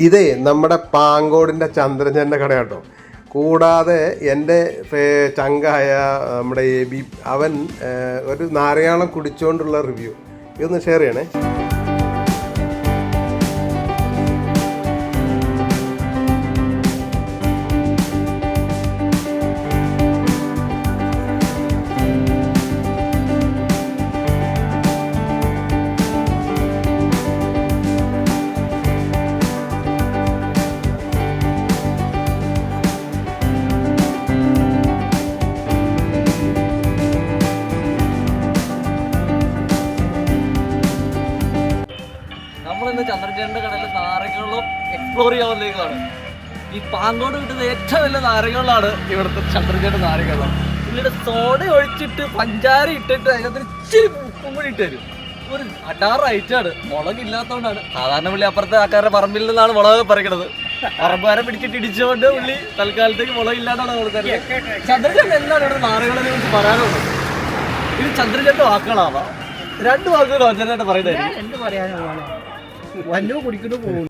ഇതേ നമ്മുടെ പാങ്കോടിന്റെ ചന്ദ്രജന്റെ കട കേട്ടോ കൂടാതെ എന്റെ ചങ്കായ നമ്മുടെ എ ബി അവൻ ഒരു നാരായണം കുടിച്ചുകൊണ്ടുള്ള റിവ്യൂ. ഇതൊന്ന് ഷെയർ ചെയ്യണേ. നമ്മളിന്ന് ചന്ദ്രചേട്ടന്റെ കടലിലെ നാരങ്ങളും എക്സ്പ്ലോർ ചെയ്യാവുന്നേക്കാണ് ഈ പാങ്കോട് കിട്ടുന്ന ഏറ്റവും വലിയ നാരങ്ങളാണ് ഇവിടുത്തെ ചന്ദ്രചേട്ടൻ നാരങ്ങളും പുള്ളിയുടെ സോഡ ഒഴിച്ചിട്ട് പഞ്ചാര ഇട്ടിട്ട് അതിനകത്ത് ഇച്ചിരി ഉപ്പും കൂടി ഇട്ട് തരും. ഒരു അടാറ് ഐറ്റാണ് മുളകില്ലാത്തതുകൊണ്ടാണ് സാധാരണ പുള്ളി അപ്പുറത്തെ ആൾക്കാരുടെ പറമ്പിൽ നിന്നാണ് മുളക് പറിക്കണത്. പറമ്പുകാരെ പിടിച്ചിട്ട് ഇടിച്ചുകൊണ്ട് പുള്ളി തൽക്കാലത്തേക്ക് മുളക് ഇല്ലാതാണ് തരുന്നത്. ചന്ദ്രചേട്ടൻ എന്താണ് ഇവിടെ നാരങ്ങളെ കുറിച്ച് പറയാനുള്ളത്? ഇത് ചന്ദ്രചേട്ടൻ വാക്കുകളാവാം രണ്ട് വാക്കുകൾ ചന്ദ്രചേട്ടൻ പറയുന്നത്. 완전 고리 끊어보